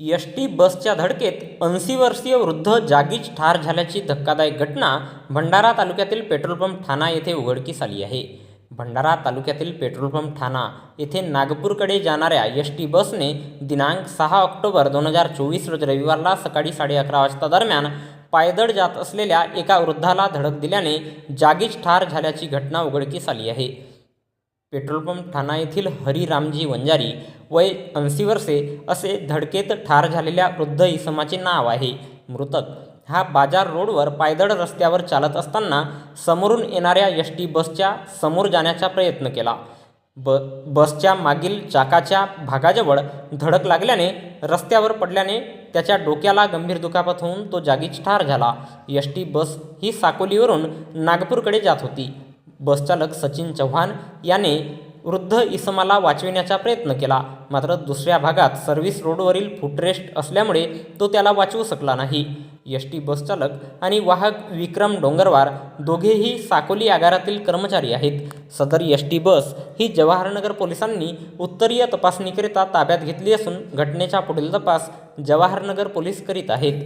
S T बसच्या धडकेत ऐंशी वर्षीय वृद्ध जागीच ठार झाल्याची धक्कादायक घटना भंडारा तालुक्यातील पेट्रोल पंप ठाणा येथे उघडकीस आली आहे. भंडारा तालुक्यातील पेट्रोल पंप ठाणा येथे नागपूरकडे जाणाऱ्या एस टी बसने दिनांक सहा ऑक्टोबर दोन हजार चोवीस रोज रविवारला सकाळी साडे अकरा वाजता दरम्यान पायदळ जात असलेल्या एका वृद्धाला धडक दिल्याने जागीच ठार झाल्याची घटना उघडकीस आली आहे. पेट्रोल पंप ठाणा येथील हरिरामजी वंजारी वय ऐंशी वर्षे असे धडकेत ठार झालेल्या वृद्ध इसमाचे नाव आहे. मृतक. हा बाजार रोडवर पायदळ रस्त्यावर चालत असताना समोरून येणाऱ्या एस टी बसच्या समोर जाण्याचा प्रयत्न केला. ब बसच्या मागील चाकाच्या भागाजवळ धडक लागल्याने रस्त्यावर पडल्याने त्याच्या डोक्याला गंभीर दुखापत होऊन तो जागीच ठार झाला. एस टी बस ही साकोलीवरून नागपूरकडे जात होती. बसचालक सचिन चव्हाण याने वृद्ध इसमाला वाचविण्याचा प्रयत्न केला. मात्र दुसऱ्या भागात सर्व्हिस रोडवरील फुटरेस्ट असल्यामुळे तो त्याला वाचवू शकला नाही. एस टी बसचालक आणि वाहक विक्रम डोंगरवार दोघेही साकोली आगारातील कर्मचारी आहेत. सदर एस टी बस ही जवाहरनगर पोलिसांनी उत्तरीय तपासणीकरिता ताब्यात घेतली असून घटनेचा पुढील तपास जवाहरनगर पोलीस करीत आहेत.